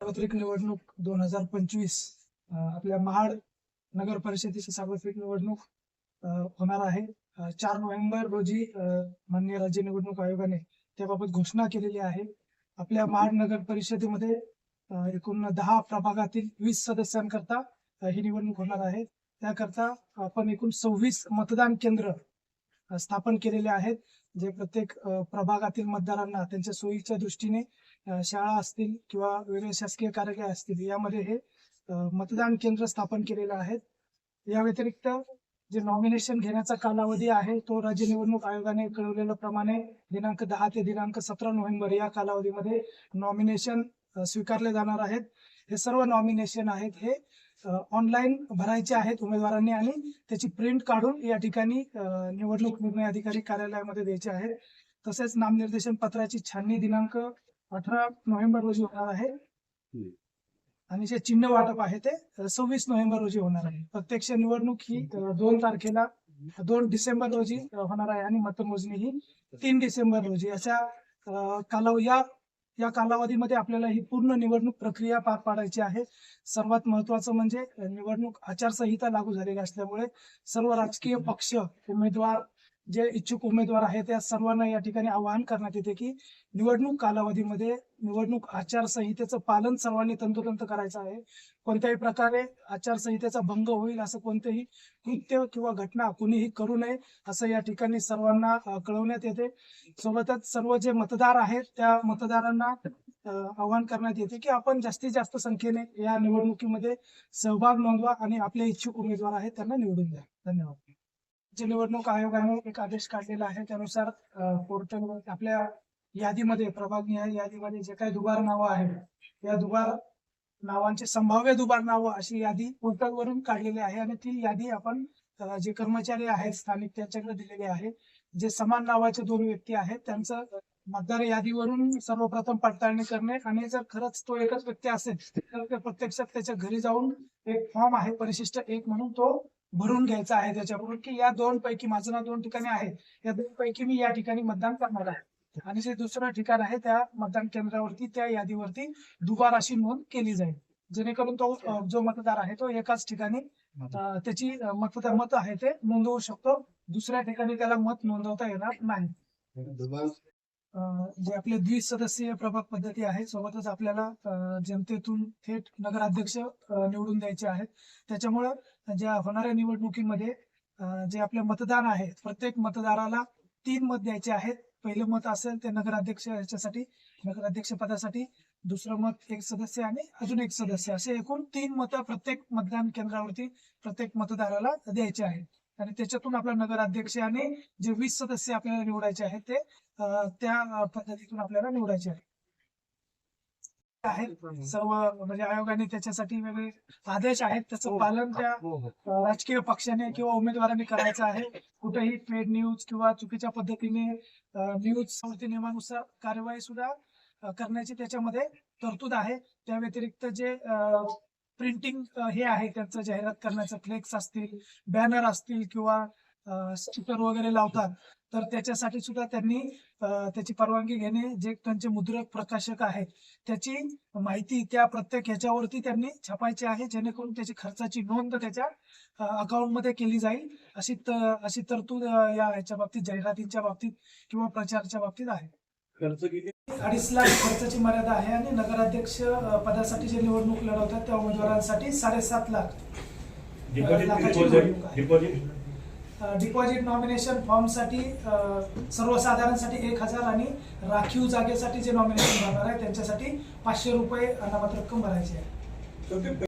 सार्वत्रिक निवडणूक दोन हजार पंचवीस आपल्या महाड नगर परिषदेची सार्वत्रिक निवडणूक होणार आहे. चार नोव्हेंबर रोजी माननीय राज्य निवडणूक आयोगाने त्याबाबत घोषणा केलेली आहे. आपल्या महाड नगर परिषदेमध्ये एकूण दहा प्रभागातील वीस सदस्यांकरता ही निवडणूक होणार आहे. त्याकरता आपण एकूण सव्वीस मतदान केंद्र स्थापन केलेले आहेत जे प्रत्येक प्रभागातील मतदारांना त्यांच्या सोयीच्या दृष्टीने शाळा असतील किंवा वेगळे शासकीय कार्यालय असतील यामध्ये हे मतदान केंद्र स्थापन केलेलं आहेत. या व्यतिरिक्त जे नॉमिनेशन घेण्याचा कालावधी आहे तो राज्य निवडणूक आयोगाने कळवलेल्या प्रमाणे दिनांक दहा ते दिनांक सतरा नोव्हेंबर या कालावधीमध्ये नॉमिनेशन स्वीकारले जाणार आहेत. हे सर्व नॉमिनेशन आहेत हे ऑनलाईन भरायचे आहेत उमेदवारांनी आणि त्याची प्रिंट काढून या ठिकाणी निवडणूक निर्णय अधिकारी कार्यालयामध्ये द्यायचे आहे तसेच नामनिर्देशन पत्राची छाननी दिनांक अठरा नोव्हेंबर रोजी होणार आहे. आणि जे चिन्ह वाटप आहे ते सव्वीस नोव्हेंबर रोजी होणार आहे. प्रत्यक्ष निवडणूक ही दोन तारखेला दोन डिसेंबर रोजी होणार आहे आणि मतमोजणी ही तीन डिसेंबर रोजी. अशा कालाव या या कालावधीमध्ये आपल्याला ही पूर्ण निवडणूक प्रक्रिया पार पाडायची आहे. सर्वात महत्वाचं म्हणजे निवडणूक आचारसंहिता लागू झालेली असल्यामुळे सर्व राजकीय पक्ष उमेदवार जे इच्छुक उमेदवार आहेत त्या सर्वांना या ठिकाणी आवाहन करण्यात येते की निवडणूक कालावधीमध्ये निवडणूक आचारसंहितेचं पालन सर्वांनी तंतोतंत करायचं आहे. कोणत्याही प्रकारे आचारसंहितेचा भंग होईल असं कोणतेही कृत्य किंवा घटना कुणीही करू नये असं या ठिकाणी सर्वांना कळवण्यात येते. सोबतच सर्व जे मतदार आहेत त्या मतदारांना आवाहन करण्यात येते की आपण जास्तीत जास्त संख्येने या निवडणुकीमध्ये सहभाग नोंदवा आणि आपले इच्छुक उमेदवार आहेत त्यांना निवडून द्या. धन्यवाद. जे निवडणूक आयोगाने एक आदेश काढलेला आहे. त्यानुसार पोर्टल आपल्या यादीमध्ये प्रभागनिहाय यादीमध्ये जे काही दुबार नावं आहेत या दुबार नावांचे संभाव्य दुबार नावं अशी यादी पोर्टलवरून काढलेली आहे आणि ती यादी आपण जे कर्मचारी आहेत स्थानिक त्यांच्याकडे दिलेली आहे जे समान नावाचे दोन व्यक्ती आहेत त्यांचं मतदार यादीवरून सर्वप्रथम पडताळणी करणे आणि जर खरंच तो एकच व्यक्ती असेल तर ते प्रत्यक्षात त्याच्या घरी जाऊन एक फॉर्म आहे परिशिष्ट एक म्हणून तो भरून घ्यायचा आहे त्याच्याबरोबर की या दोन पैकी माझं नाव दोन ठिकाणी आहे. या दोन पैकी मी या ठिकाणी मतदान करणार आहे. आणि जे दुसरं ठिकाण आहे त्या मतदान केंद्रावरती त्या यादीवरती दुबार अशी नोंद केली जाईल. जेणेकरून तो जो मतदार आहे तो एकाच ठिकाणी त्याची मतदार मत आहे ते नोंदवू शकतो. दुसऱ्या ठिकाणी त्याला मत नोंदवता येणार नाही. जे आपले द्विसदस्यीय प्रभाग पद्धती आहे सोबतच आपल्याला जनतेतून थेट नगराध्यक्ष निवडून द्यायचे आहेत. त्याच्यामुळं ज्या होणाऱ्या निवडणुकीमध्ये जे आपले मतदान आहे प्रत्येक मतदाराला तीन मत द्यायचे आहेत. पहिलं मत असेल ते नगराध्यक्ष याच्यासाठी नगराध्यक्ष पदासाठी दुसरं मत एक सदस्य आणि अजून एक सदस्य. असे एकूण तीन मतं प्रत्येक मतदान केंद्रावरती प्रत्येक मतदाराला द्यायचे आहेत. आणि त्याच्यातून आपला नगराध्यक्ष आणि जे वीस सदस्य आपल्याला निवडायचे आहेत ते त्या पद्धतीतून आपल्याला निवडायचे आहे आहेत. सर्व म्हणजे आयोगाने त्याच्यासाठी वेगळे आदेश आहेत. त्याचं पालन त्या अ, राजकीय पक्षाने किंवा उमेदवारांनी करायचं आहे. कुठेही पेड न्यूज किंवा चुकीच्या पद्धतीने न्यूज संहिते नियमानुसार कार्यवाही सुद्धा करण्याची त्याच्यामध्ये तरतूद आहे. त्या व्यतिरिक्त जे प्रिंटिंग हे आहे त्यांचं जाहिरात करण्याचं फ्लेक्स असतील बॅनर असतील किंवा स्टिकर वगैरे लावतात तर त्याच्यासाठी सुद्धा त्यांनी त्याची परवानगी घेणे जे त्यांचे मुद्रक प्रकाशक आहेत त्याची माहिती त्या प्रत्येक ह्याच्यावरती त्यांनी छापायची आहे जेणेकरून त्याची खर्चाची नोंद त्याच्या अकाउंटमध्ये केली जाईल अशी अशी तरतूद या ह्याच्या बाबतीत जाहिरातींच्या बाबतीत किंवा प्रचाराच्या बाबतीत आहे. खर्च किती? अडीच लाख खर्चाची मर्यादा आहे आणि नगराध्यक्ष पदासाठी जे निवडणूक लढवतात त्या उमेदवारांसाठी साडेसात लाख डिपॉझिट लाखाची डिपॉझिट निवडणूक आहे. डिपॉझिट डिपॉझिट नॉमिनेशन फॉर्मसाठी सर्वसाधारणसाठी एक हजार आणि राखीव जागेसाठी जे नॉमिनेशन भरणार आहे त्यांच्यासाठी पाचशे रुपये अनामत रक्कम भरायची आहे. तर ते